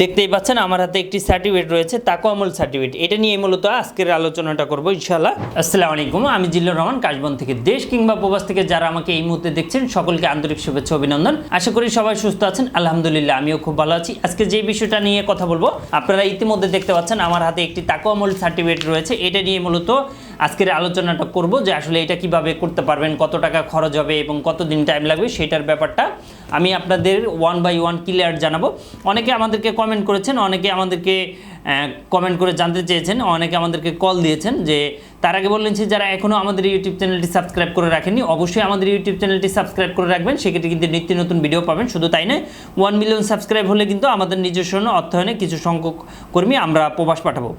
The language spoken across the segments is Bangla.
দেখতেই পাচ্ছেন, আমার হাতে একটি সার্টিফিকেট রয়েছে তাকো আমল সার্টিফিকেট এটা নিয়ে মূলত আজকের আলোচনাটা করব ইনশাল্লাহ আসসালামু আলাইকুম, আমি জিল্লুর রহমান, কাশবন থেকে দেশ কিংবা প্রবাস থেকে যারা আমাকে এই মুহূর্তে দেখছেন, সকলকে আন্তরিক শুভেচ্ছা, অভিনন্দন। আশা করি সবাই সুস্থ আছেন, আলহামদুলিল্লাহ, আমিও খুব ভালো আছি। আজকে যে বিষয়টা নিয়ে কথা বলব, আপনারা ইতিমধ্যে দেখতে পাচ্ছেন, আমার হাতে একটি তাকো আমল সার্টিফিকেট রয়েছে। এটা নিয়ে মূলত আজকের আলোচনাটা করব যে আসলে এটা কীভাবে করতে পারবেন, কত টাকা খরচ হবে এবং কত দিন টাইম লাগবে সেটার ব্যাপারটা আমি আপনাদের ওয়ান বাই ওয়ান ক্লিয়ার জানাব। অনেকে আমাদেরকে কমেন্ট করেছেন, অনেকে আমাদেরকে কমেন্ট করে জানতে চেয়েছেন, অনেকে আমাদেরকে কল দিয়েছেন যে তার আগে বললেন যে যারা এখনও আমাদের ইউটিউব চ্যানেলটি সাবস্ক্রাইব করে রাখেননি, অবশ্যই আমাদের ইউটিউব চ্যানেলটি সাবস্ক্রাইব করে রাখবেন। সেক্ষেত্রে কিন্তু নিত্য নতুন ভিডিও পাবেন। শুধু তাই নয় ওয়ান মিলিয়ন সাবস্ক্রাইব হলে কিন্তু আমাদের নিজস্ব অর্থায়নে কিছু সংখ্যক কর্মী আমরা প্রবাস পাঠাবো।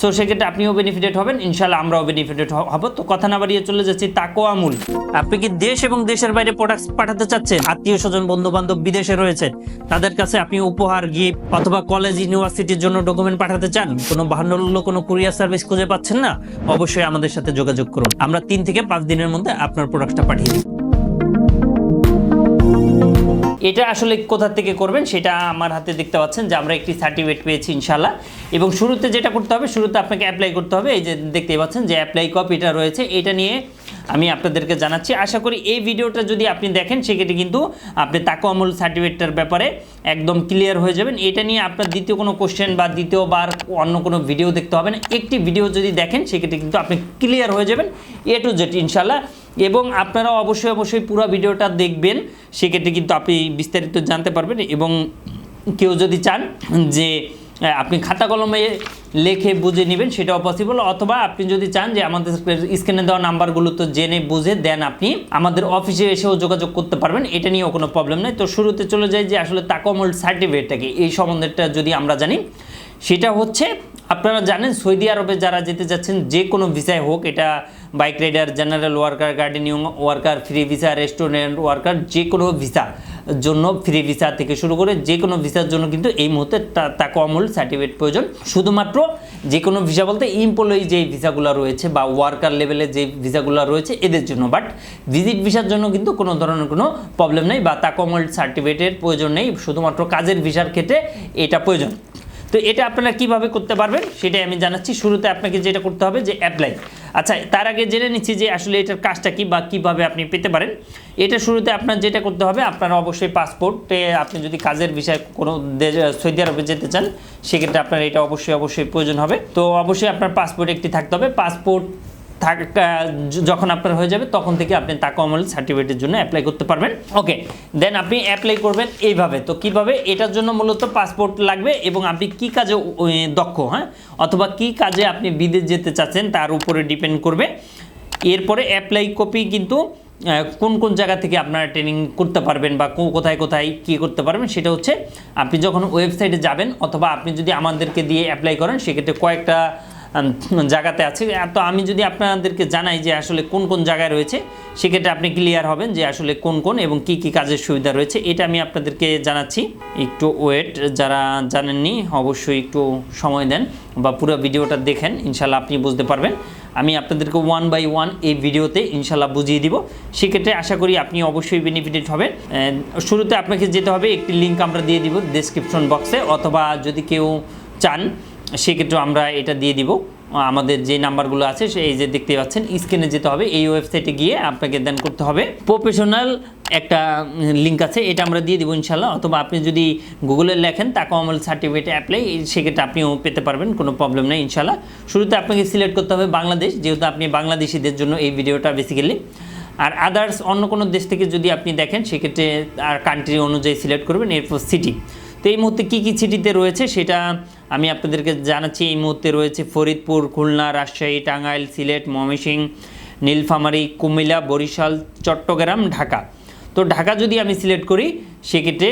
সো সেক্ষেত্রে আপনিও বেনিফিটেড হবেন। ইনশাল্লাহ আমরাও বেনিফিটেড হব। তো কথা না বাড়িয়ে চলে যাচ্ছি তাকো আমুল আপনি কি দেশ এবং দেশের বাইরে প্রোডাক্ট পাঠাতে চাচ্ছেন? আত্মীয় স্বজন বন্ধু বান্ধব বিদেশে রয়েছেন তাদের কাছে আপনি উপহার গিফট অথবা কলেজ ইউনিভার্সিটির জন্য ডকুমেন্ট পাঠাতে চান? কোনো বাহান্ন কোনো কুরিয়ার সার্ভিস খুঁজে পাচ্ছেন না? অবশ্যই আমাদের সাথে যোগাযোগ করুন। আমরা তিন থেকে পাঁচ দিনের মধ্যে আপনার প্রোডাক্টটা পাঠিয়ে দিই। এটা আসলে কোথা থেকে করবেন সেটা আমার হাতে দেখতে পাচ্ছেন যে আমরা একটি সার্টিফিকেট পেয়েছি ইনশাল্লাহ এবং শুরুতে যেটা করতে হবে, শুরুতে আপনাকে অ্যাপ্লাই করতে হবে। এই যে দেখতে পাচ্ছেন যে অ্যাপ্লাই কপিটা রয়েছে, এটা নিয়ে আমি আপনাদেরকে জানাচ্ছি। আশা করি এই ভিডিওটা যদি আপনি দেখেন, সেক্ষেত্রে কিন্তু আপনি তাকো আমল সার্টিফিকেটটার ব্যাপারে একদম ক্লিয়ার হয়ে যাবেন। এটা নিয়ে আপনার দ্বিতীয় কোনো কোশ্চেন বা দ্বিতীয়বার অন্য কোনো ভিডিও দেখতে হবে না। একটি ভিডিও যদি দেখেন, সেক্ষেত্রে কিন্তু আপনি ক্লিয়ার হয়ে যাবেন। এ টু জেড ইনশাল্লাহ এবং আপনারা অবশ্যই অবশ্যই পুরো ভিডিওটা দেখবেন। সেক্ষেত্রে কিন্তু আপনি বিস্তারিত জানতে পারবেন এবং কেউ যদি চান যে আপনি খাতা কলমে লেখে বুঝে নেবেন, সেটাও পসিবল অথবা আপনি যদি চান যে, আমাদের স্ক্রিনে দেওয়া নাম্বারগুলো তো জেনে বুঝে দেন আপনি, আমাদের অফিসে এসেও যোগাযোগ করতে পারবেন, এটা নিয়েও কোনো প্রবলেম নেই। তো শুরুতে চলে যায় যে, আসলে তাকমল সার্টিফিকেটটাকে এই সম্বন্ধেটা যদি আমরা জানি, সেটা হচ্ছে, আপনারা জানেন সৌদি আরবে যারা যেতে যাচ্ছেন, যে কোনো ভিসায় হোক, এটা bike rider, general worker, gardening worker, free visa, restaurant worker, যে কোনো ভিসা জন্য ফ্রি ভিসা থেকে শুরু করে যে কোনো ভিসার জন্য কিন্তু এই মুহূর্তে তাকে অমূল সার্টিফিকেট প্রয়োজন। শুধুমাত্র যে কোনো ভিসা বলতে এমপ্লয়ি যে ভিসাগুলো রয়েছে বা ওয়ার্কার লেভেলে যে ভিসাগুলো রয়েছে এদের জন্য। বাট ভিজিট ভিসার জন্য কিন্তু কোনো ধরনের কোনো প্রবলেম নেই বা তাকমল সার্টিফিকেটের প্রয়োজন নেই। শুধুমাত্র কাজের ভিসার ক্ষেত্রে এটা প্রয়োজন। তো এটা আপনারা কীভাবে করতে পারবেন সেটাই আমি জানাচ্ছি। শুরুতে আপনাকে যেটা করতে হবে যে অ্যাপ্লাই আচ্ছা তার আগে জেনে নিচ্ছি যে আসলে এটার কাজটা কি বা কীভাবে আপনি পেতে পারেন। এটা শুরুতে আপনার যেটা করতে হবে, আপনার অবশ্যই পাসপোর্টে আপনি যদি কাজের বিষয়ে কোনো সৌদি আরবে যেতে চান, সেক্ষেত্রে আপনার এটা অবশ্যই অবশ্যই প্রয়োজন হবে। তো অবশ্যই আপনার পাসপোর্ট একটি থাকতে হবে। পাসপোর্ট যখন আপনার হয়ে যাবে, তখন থেকে আপনি তাকে অমল সার্টিফিকেটের জন্য অ্যাপ্লাই করতে পারবেন। ওকে দেন আপনি অ্যাপ্লাই করবেন এইভাবে। তো কীভাবে? এটার জন্য মূলত পাসপোর্ট লাগবে এবং আপনি কি কাজে দক্ষ হ্যাঁ? অথবা কি কাজে আপনি বিদেশ যেতে চাচ্ছেন, তার উপরে ডিপেন্ড করবে। এরপরে অ্যাপ্লাই কপি কিন্তু কোন কোন জায়গা থেকে আপনারা ট্রেনিং করতে পারবেন বা কোথায় কোথায় কী করতে পারবেন, সেটা হচ্ছে, আপনি যখন ওয়েবসাইটে যাবেন, অথবা আপনি যদি আমাদেরকে দিয়ে অ্যাপ্লাই করেন, সেক্ষেত্রে কয়েকটা জায়গাতে আছে। তো আমি যদি আপনাদেরকে জানাই যে আসলে কোন কোন জায়গায় রয়েছে, সেক্ষেত্রে আপনি ক্লিয়ার হবেন যে আসলে কোন কোন এবং কি কি কাজের সুবিধা রয়েছে। এটা আমি আপনাদেরকে জানাচ্ছি। একটু ওয়েট যারা জানেননি অবশ্যই একটু সময় দেন বা পুরো ভিডিওটা দেখেন ইনশাল্লাহ আপনি বুঝতে পারবেন। আমি আপনাদেরকে ওয়ান বাই ওয়ান এই ভিডিওতে ইনশাল্লাহ বুঝিয়ে দিব। সেক্ষেত্রে আশা করি আপনি অবশ্যই বেনিফিটেড হবেন। শুরুতে আপনাকে যেতে হবে, একটি লিঙ্ক আমরা দিয়ে দিব ডেসক্রিপশন বক্সে অথবা যদি কেউ চান সেক্ষেত্রে আমরা এটা দিয়ে দিব। আমাদের যে নাম্বারগুলো আছে সেই যে দেখতে পাচ্ছেন, স্ক্রিনে যেতে হবে, এই ওয়েবসাইটে গিয়ে আপনাকে দেন করতে হবে। প্রফেশনাল একটা লিঙ্ক আছে, এটা আমরা দিয়ে দিব ইনশাল্লাহ অথবা আপনি যদি গুগলে লেখেন, তাকে আমল সার্টিফিকেট অ্যাপ্লাই সেক্ষেত্রে আপনিও পেতে পারবেন, কোনো প্রবলেম নেই ইনশাল্লাহ শুরুতে আপনাকে সিলেক্ট করতে হবে বাংলাদেশ, যেহেতু আপনি বাংলাদেশিদের জন্য এই ভিডিওটা বেসিক্যালি আর আদার্স অন্য কোনো দেশ থেকে যদি আপনি দেখেন, সেক্ষেত্রে আর কান্ট্রি অনুযায়ী সিলেক্ট করবেন, এরপর সিটি তো এই মুহূর্তে কী কী সিটিতে রয়েছে সেটা আমি আপনাদেরকে জানাচ্ছি। এই মুহূর্তে রয়েছে ফরিদপুর, খুলনা, রাজশাহী, টাঙ্গাইল, সিলেট, ময়মনসিংহ, নীলফামারী, কুমিল্লা, বরিশাল, চট্টগ্রাম, ঢাকা। তো ঢাকা যদি আমি সিলেক্ট করি, সেক্ষেত্রে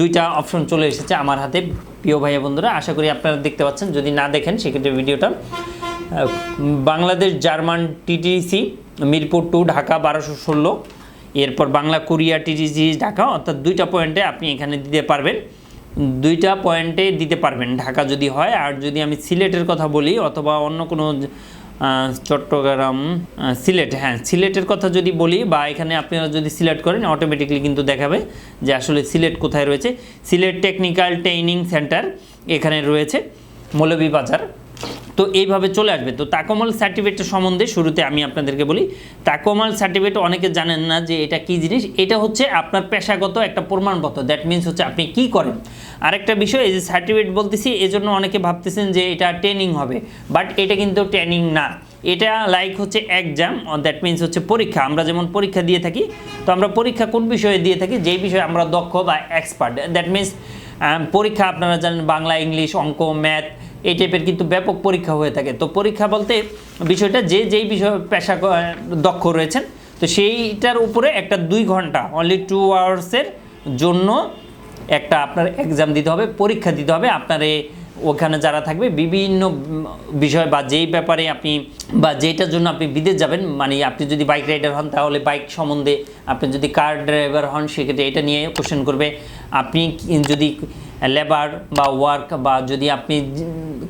দুইটা অপশন চলে এসেছে আমার হাতে। প্রিয় ভাই বন্ধুরা, আশা করি আপনারা দেখতে পাচ্ছেন। যদি না দেখেন, সেক্ষেত্রে ভিডিওটা Bangladesh German TTC, Mirpur two, Dhaka বারোশো ষোলো। এরপর বাংলা কোরিয়া টিটিসি, ঢাকা। অর্থাৎ দুইটা পয়েন্টে আপনি এখানে দিতে পারবেন। দুইটা পয়েন্টে দিতে পারবেন। ঢাকা যদি হয়, আর যদি আমি সিলেটের কথা বলি, অথবা অন্য কোনো চট্টগ্রাম সিলেট হ্যাঁ সিলেটের কথা যদি বলি, বা এখানে আপনারা যদি সিলেক্ট করেন অটোমেটিকলি কিন্তু দেখাবে যে আসলে সিলেট কোথায় রয়েছে। সিলেট টেকনিক্যাল ট্রেনিং সেন্টার এখানে রয়েছে, মৌলভীবাজার। তো এইভাবে চলে আসবে। তো তাকমাল সার্টিফিকেট সম্বন্ধে শুরুতে আমি আপনাদেরকে বলি, তাকমাল সার্টিফিকেট অনেকে জানেন না যে এটা কি জিনিস? এটা হচ্ছে আপনার পেশাগত একটা প্রমাণপত্র। দ্যাট মিন্স হচ্ছে আপনি কি করেন। আরেকটা বিষয়, এই যে সার্টিফিকেট বলতেছি, এজন্য অনেকে ভাবতেছেন যে এটা ট্রেনিং হবে বাট এটা কিন্তু ট্রেনিং না। এটা লাইক হচ্ছে এক্সাম দ্যাট মিন্স হচ্ছে পরীক্ষা। আমরা যেমন পরীক্ষা দিয়ে থাকি, তো আমরা পরীক্ষা কোন বিষয়ে দিয়ে থাকি? যেই বিষয়ে আমরা দক্ষ বা এক্সপার্ট দ্যাট মিন্স পরীক্ষা আপনারা জানেন, বাংলা, ইংলিশ, অঙ্ক ম্যাথ এই টাইপের কিন্তু ব্যাপক পরীক্ষা হয়ে থাকে। তো পরীক্ষা বলতে বিষয়টা যে যেই বিষয় পেশা দক্ষ রয়েছেন, তো সেইটার উপরে একটা দুই ঘণ্টা অনলি টু আওয়ার্সের জন্য একটা আপনার এক্সাম দিতে হবে, পরীক্ষা দিতে হবে। আপনার ওখানে যারা থাকবে, বিভিন্ন বিষয় বা যেই ব্যাপারে আপনি বা যেটার জন্য আপনি বিদেশ যাবেন মানে আপনি যদি বাইক রাইডার হন, তাহলে বাইক সম্বন্ধে আপনি যদি কার ড্রাইভার হন, সেক্ষেত্রে এটা নিয়ে কোশ্চেন করবে। আপনি যদি লেবার বা ওয়ার্ক বা যদি আপনি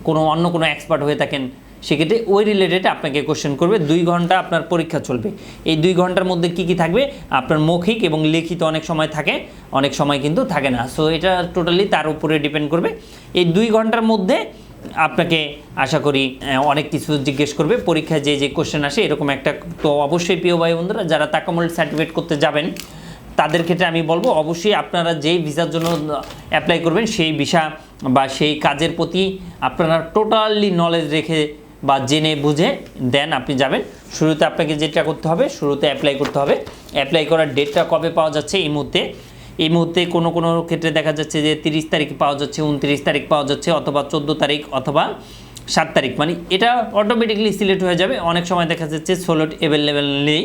কোনো অন্য কোনো এক্সপার্ট হয়ে থাকেন, সেক্ষেত্রে ওই রিলেটেড আপনাকে কোশ্চেন করবে, দুই ঘণ্টা আপনার পরীক্ষা চলবে। এই দুই ঘণ্টার মধ্যে কি কি থাকবে, আপনার মৌখিক এবং লিখিত অনেক সময় থাকে, অনেক সময় কিন্তু থাকে না। সো এটা টোটালি তার উপরে ডিপেন্ড করবে। এই দুই ঘণ্টার মধ্যে আপনাকে আশা করি অনেক কিছু জিজ্ঞেস করবে। পরীক্ষায় যে যে কোশ্চেন আসে, এরকম একটা তো অবশ্যই প্রিয় ভাই বন্ধুরা যারা তাকামল সার্টিফিকেট করতে যাবেন তাদের ক্ষেত্রে আমি বলব, অবশ্যই আপনারা যেই ভিসার জন্য অ্যাপ্লাই করবেন, সেই ভিসা বা সেই কাজের প্রতি আপনারা টোটালি নলেজ রেখে বা জেনে বুঝে দেন আপনি যাবেন। শুরুতে আপনাকে যেটা করতে হবে, শুরুতে অ্যাপ্লাই করতে হবে। অ্যাপ্লাই করার ডেটটা কবে পাওয়া যাচ্ছে এই মুহূর্তে? এই মুহূর্তে কোনো কোনো ক্ষেত্রে দেখা যাচ্ছে যে তিরিশ তারিখ পাওয়া যাচ্ছে, উনত্রিশ তারিখ পাওয়া যাচ্ছে, অথবা চোদ্দ তারিখ অথবা সাত তারিখ। মানে এটা অটোমেটিকলি সিলেক্ট হয়ে যাবে। অনেক সময় দেখা যাচ্ছে সোলোট অ্যাভেলেবেল নেই।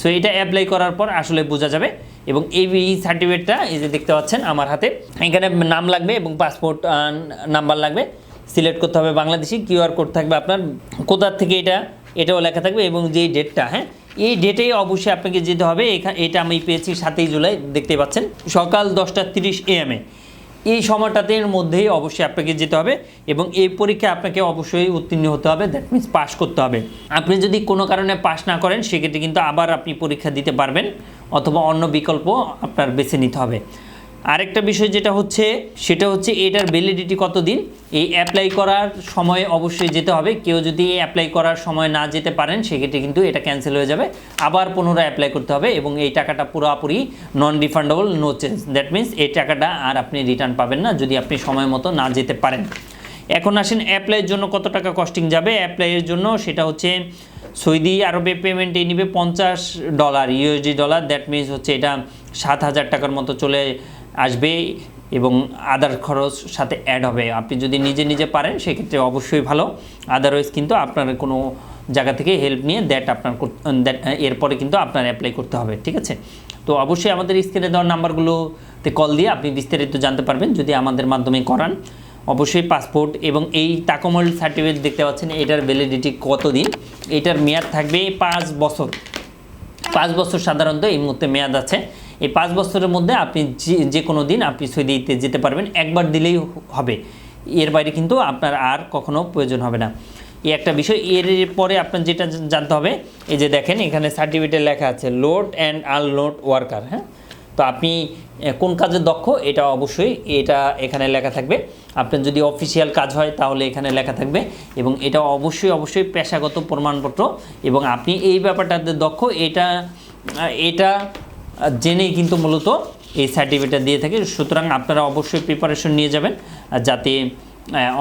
সো এটা অ্যাপ্লাই করার পর আসলে বোঝা যাবে এবং এই সার্টিফিকেটটা এই যে দেখতে পাচ্ছেন আমার হাতে, এখানে নাম লাগবে এবং পাসপোর্ট নাম্বার লাগবে। সিলেক্ট করতে হবে বাংলাদেশি কিউআর কোড থাকবে আপনার, কোথার থেকে এটা, এটাও লেখা থাকবে এবং যেই ডেটটা হ্যাঁ? এই ডেটেই অবশ্যই আপনাকে যেতে হবে এটা আমি পেয়েছি সাতই জুলাই, দেখতে পাচ্ছেন, সকাল দশটা তিরিশ এএমে এই সময়টাতের মধ্যেই অবশ্যই আপনাকে যেতে হবে এবং এই পরীক্ষায় আপনাকে অবশ্যই উত্তীর্ণ হতে হবে। দ্যাট মিন্স পাস করতে হবে। আপনি যদি কোনো কারণে পাস না করেন, সেক্ষেত্রে কিন্তু আবার আপনি পরীক্ষা দিতে পারবেন অথবা অন্য বিকল্প আপনার বেছে নিতে হবে। আরেকটা বিষয় যেটা হচ্ছে, সেটা হচ্ছে এটার ভ্যালিডিটি কতদিন? এই অ্যাপ্লাই করার সময় অবশ্যই যেতে হবে। কেউ যদি অ্যাপ্লাই করার সময় না যেতে পারেন, সেক্ষেত্রে কিন্তু এটা ক্যান্সেল হয়ে যাবে। আবার পুনরায় অ্যাপ্লাই করতে হবে এবং এই টাকাটা পুরোপুরি non refundable no change that means এই টাকাটা আর আপনি রিটার্ন পাবেন না যদি আপনি সময় মতো না যেতে পারেন। এখন আসেন অ্যাপ্লাইয়ের জন্য কত টাকা কস্টিং যাবে? অ্যাপ্লাইয়ের জন্য সেটা হচ্ছে সৌদি আরবে পেমেন্টে নিবে পঞ্চাশ dollar USD dollar that means হচ্ছে এটা সাত হাজার টাকার মতো চলে আসবে এবং আদার খরচ সাথে অ্যাড হবে। আপনি যদি নিজে নিজে পারেন, সেক্ষেত্রে অবশ্যই ভালো। আদারওয়াইজ কিন্তু আপনার কোনো জায়গা থেকে হেল্প নিয়ে দ্যাট আপনার এরপরে কিন্তু আপনার অ্যাপ্লাই করতে হবে, ঠিক আছে? তো অবশ্যই আমাদের স্ক্রিনে দেওয়ার নাম্বারগুলোতে কল দিয়ে আপনি বিস্তারিত জানতে পারবেন, যদি আমাদের মাধ্যমে করান। অবশ্যই পাসপোর্ট এবং এই তাকমল সার্টিফিকেট দেখতে পাচ্ছেন, এটার ভ্যালিডিটি কতদিন? এটার মেয়াদ থাকবে পাঁচ বছর। পাঁচ বছর সাধারণত এই মুহূর্তে মেয়াদ আছে। এই পাঁচ বছরের মধ্যে আপনি যে কোনো দিন আপনি সৌদিতে যেতে পারবেন, একবার দিলেই হবে। এর বাইরে কিন্তু আপনার আর কখনো প্রয়োজন হবে না। এই একটা বিষয়, এর পরে আপনার যেটা জানতে হবে, এই যে দেখেন এখানে সার্টিফিকেটে লেখা আছে লোড অ্যান্ড আনলোড ওয়ার্কার হ্যাঁ? তো আপনি কোন কাজে দক্ষ, এটা অবশ্যই এটা এখানে লেখা থাকবে। আপনার যদি অফিসিয়াল কাজ হয়, তাহলে এখানে লেখা থাকবে এবং এটা অবশ্যই অবশ্যই পেশাগত প্রমাণপত্র এবং আপনি এই ব্যাপারটাতে দক্ষ, এটা এটা জেনেই কিন্তু মূলত এই সার্টিফিকেটটা দিয়ে থাকে। সুতরাং আপনারা অবশ্যই প্রিপারেশন নিয়ে যাবেন যাতে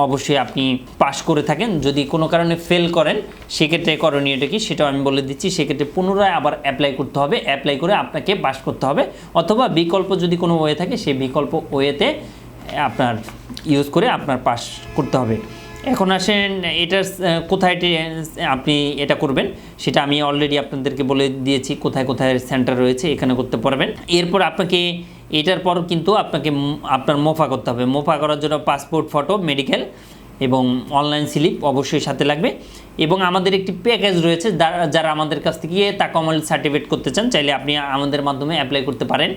অবশ্যই আপনি পাশ করে থাকেন। যদি কোনো কারণে ফেল করেন, সেক্ষেত্রে করণীয়টা কি সেটাও আমি বলে দিচ্ছি। সেক্ষেত্রে পুনরায় আবার অ্যাপ্লাই করতে হবে। অ্যাপ্লাই করে আপনাকে পাশ করতে হবে। অথবা বিকল্প যদি কোনো ওয়ে থাকে, সেই বিকল্প ওয়েতে আপনার ইউজ করে আপনার পাস করতে হবে। এখন আসেন এটার কোথায় আপনি এটা করবেন? সেটা আমি অলরেডি আপনাদেরকে বলে দিয়েছি, কোথায় কোথায় সেন্টার রয়েছে, এখানে করতে পারবেন। এরপর আপনাকে, এটার পর কিন্তু আপনাকে আপনার মোফা করতে হবে। মোফা করার জন্য পাসপোর্ট ফটো মেডিকেল এবং অনলাইন স্লিপ অবশ্যই সাথে লাগবে। এবং আমাদের একটি প্যাকেজ রয়েছে যারা আমাদের কাছ থেকে তাকমল সার্টিফিকেট করতে চান, চাইলে আপনি আমাদের মাধ্যমে অ্যাপ্লাই করতে পারেন।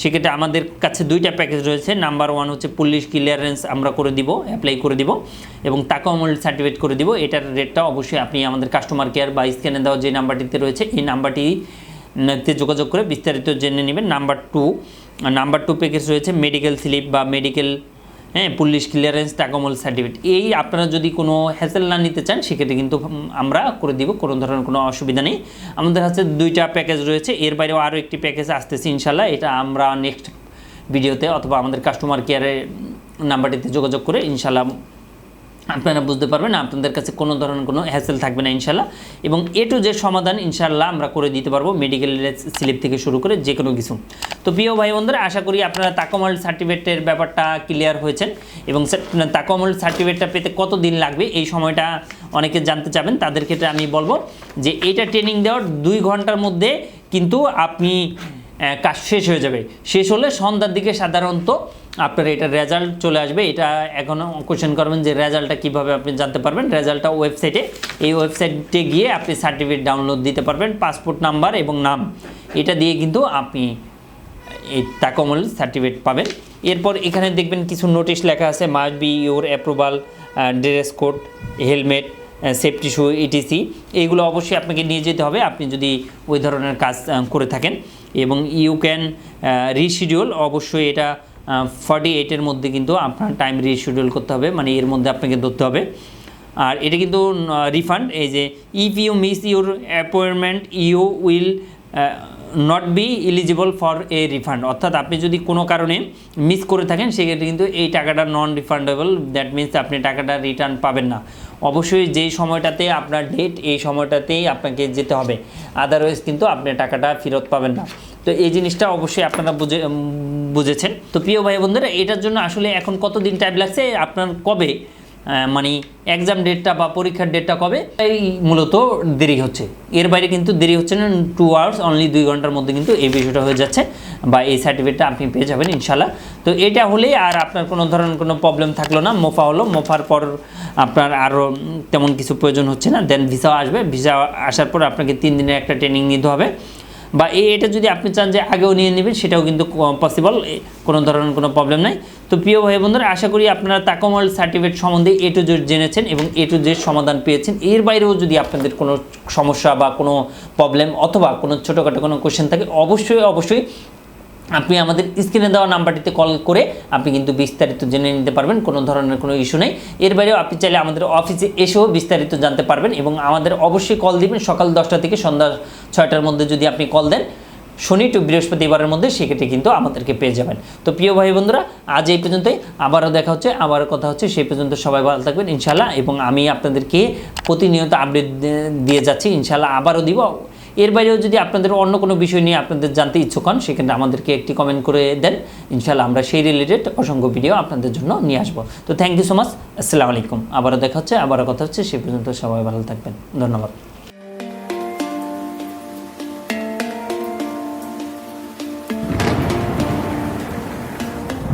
সেক্ষেত্রে আমাদের কাছে দুইটা প্যাকেজ রয়েছে। নাম্বার ওয়ান হচ্ছে পুলিশ ক্লিয়ারেন্স আমরা করে দিব অ্যাপ্লাই করে দিব এবং টাকা অমল সার্টিফিকেট করে দিব। এটার রেটটা অবশ্যই আপনি আমাদের কাস্টমার কেয়ার বা স্ক্যানে দেওয়া যে নাম্বারটিতে রয়েছে, এই নাম্বারটি যোগাযোগ করে বিস্তারিত জেনে নেবেন। Number two number two package রয়েছে মেডিকেল স্লিপ বা মেডিকেল হ্যাঁ পুলিশ ক্লিয়ারেন্স টাকামল সার্টিফিকেট এই আপনারা যদি কোনো হ্যাসেল না নিতে চান, সেক্ষেত্রে কিন্তু আমরা করে দিব, কোনো ধরনের কোনো অসুবিধা নেই। আমাদের কাছে দুইটা প্যাকেজ রয়েছে, এর বাইরেও আরও একটি প্যাকেজ আসতেছে ইনশাল্লাহ এটা আমরা নেক্সট ভিডিওতে অথবা আমাদের কাস্টমার কেয়ারের নাম্বারটিতে যোগাযোগ করে ইনশাল্লাহ আপনারা বুঝতে পারবেন, আপনাদের কাছে কোনো ধরনের কোনো হ্যাসেল থাকবে না ইনশাল্লাহ এবং এ টু যে সমাধান ইনশাল্লাহ আমরা করে দিতে পারব মেডিকেল স্লিপ থেকে শুরু করে যে কোনো কিছু। তো প্রিয় ভাই বন্ধুরা আশা করি আপনারা তাকমল সার্টিফিকেটের ব্যাপারটা ক্লিয়ার হয়েছেন এবং তাকমল সার্টিফিকেটটা পেতে কত দিন লাগবে এই সময়টা অনেকে জানতে চাবেন, তাদের ক্ষেত্রে আমি বলব যে এটা ট্রেনিং দেওয়ার দুই ঘণ্টার মধ্যে কিন্তু আপনি কাজ শেষ হয়ে যাবে। শেষ হলে সন্ধ্যার দিকে সাধারণত আপনার এটা রেজাল্ট চলে আসবে, এটা এখনও কোশ্চেন করবেন যে রেজাল্টটা কীভাবে আপনি জানতে পারবেন। রেজাল্টটা ওয়েবসাইটে এই ওয়েবসাইটে গিয়ে আপনি সার্টিফিকেট ডাউনলোড দিতে পারবেন পাসপোর্ট নাম্বার এবং নাম। এটা দিয়ে কিন্তু আপনি এই তাকমল সার্টিফিকেট পাবেন। এরপর এখানে দেখবেন কিছু নোটিশ লেখা আছে must be your approval dress code helmet safety shoe ETC এইগুলো অবশ্যই আপনাকে নিয়ে যেতে হবে। আপনি যদি ওই ধরনের কাজ করে থাকেন এবং ইউ ক্যান রিশিডিউল অবশ্যই এটা ফর্টি এইটের মধ্যে কিন্তু আপনার টাইম রিশিডিউল করতে হবে মানে এর মধ্যে আপনাকে ধরতে হবে। আর এটা কিন্তু রিফান্ড এই যে if you miss your appointment you will not be eligible for a refund অর্থাৎ আপনি যদি কোনো কারণে মিস করে থাকেন, সেক্ষেত্রে কিন্তু এই টাকাটা নন রিফান্ডেবল দ্যাট মিন্স আপনি টাকাটা রিটার্ন পাবেন না। অবশ্যই যেই সময়টাতে আপনার ডেট এই সময়টাতেই আপনাকে যেতে হবে। আদারওয়াইজ কিন্তু আপনি টাকাটা ফেরত পাবেন না। তো এই জিনিসটা অবশ্যই আপনারা বুঝে বুঝেছেন। তো প্রিয় ভাই বন্ধুরা, এটার জন্য আসলে এখন কতদিন টাইম লাগছে? আপনার কবে? মানে এক্সাম ডেটটা বা পরীক্ষার ডেটটা কবে? এই মূলত দেরি হচ্ছে। এর বাইরে কিন্তু দেরি হচ্ছে না টু আওয়ার্স অনলি দুই ঘণ্টার মধ্যে কিন্তু এই বিষয়টা হয়ে যাচ্ছে বা এই সার্টিফিকেটটা আপনি পেয়ে যাবেন ইনশাল্লাহ তো এটা হলেই আর আপনার কোনো ধরনের কোনো প্রবলেম থাকল না, মোফা হলো। মোফার পর আপনার আরও তেমন কিছু প্রয়োজন হচ্ছে না। দেন ভিসা আসবে। ভিসা আসার পর আপনাকে তিন দিনের একটা ট্রেনিং নিতে হবে। বা এই এটা যদি আপনি চান যে আগেও নিয়ে নেবেন, সেটাও কিন্তু পসিবল কোনো ধরনের কোনো প্রবলেম নাই। তো প্রিয় ভাই বন্ধুরা, আশা করি আপনারা তাকমল সার্টিফিকেট সম্বন্ধে এ টু জেড জেনেছেন এবং এ টু জেড সমাধান পেয়েছেন। এর বাইরেও যদি আপনাদের কোনো সমস্যা বা কোনো প্রবলেম অথবা কোনো ছোটোখাটো কোনো কোশ্চেন থাকে, অবশ্যই অবশ্যই আপনি আমাদের স্ক্রিনে দেওয়া নাম্বারটিতে কল করে আপনি কিন্তু বিস্তারিত জেনে নিতে পারবেন, কোনো ধরনের কোনো ইস্যু নেই। এর বাইরেও আপনি চাইলে আমাদের অফিসে এসেও বিস্তারিত জানতে পারবেন এবং আমাদের অবশ্যই কল দিবেন সকাল দশটা থেকে সন্ধ্যা ছয়টার মধ্যে যদি আপনি কল দেন। শনি টু বৃহস্পতিবারের মধ্যে সেক্ষেত্রে কিন্তু আমাদেরকে পেয়ে যাবেন। তো প্রিয় ভাই বন্ধুরা, আজ এই পর্যন্তই। আবারও দেখা হচ্ছে, আবারও কথা হচ্ছে সেই পর্যন্ত সবাই ভালো থাকবেন ইনশাল্লাহ এবং আমি আপনাদেরকে প্রতিনিয়ত আপডেট দিয়ে যাচ্ছি। ইনশাল্লাহ আবারও দিব। এর বাইরেও যদি আপনাদের অন্য কোনো বিষয় নিয়ে আপনাদের জানতে ইচ্ছুক হন সেখানে আমাদেরকে একটি কমেন্ট করে দেন। ইনশাল্লাহ আমরা সেই রিলেটেড অসংখ্য ভিডিও আপনাদের জন্য নিয়ে আসব। তো থ্যাংক ইউ সো মাচ আসসালামু আলাইকুম। আবারও দেখা হচ্ছে, আবারও কথা হচ্ছে, সে পর্যন্ত সবাই ভালো থাকবেন। ধন্যবাদ।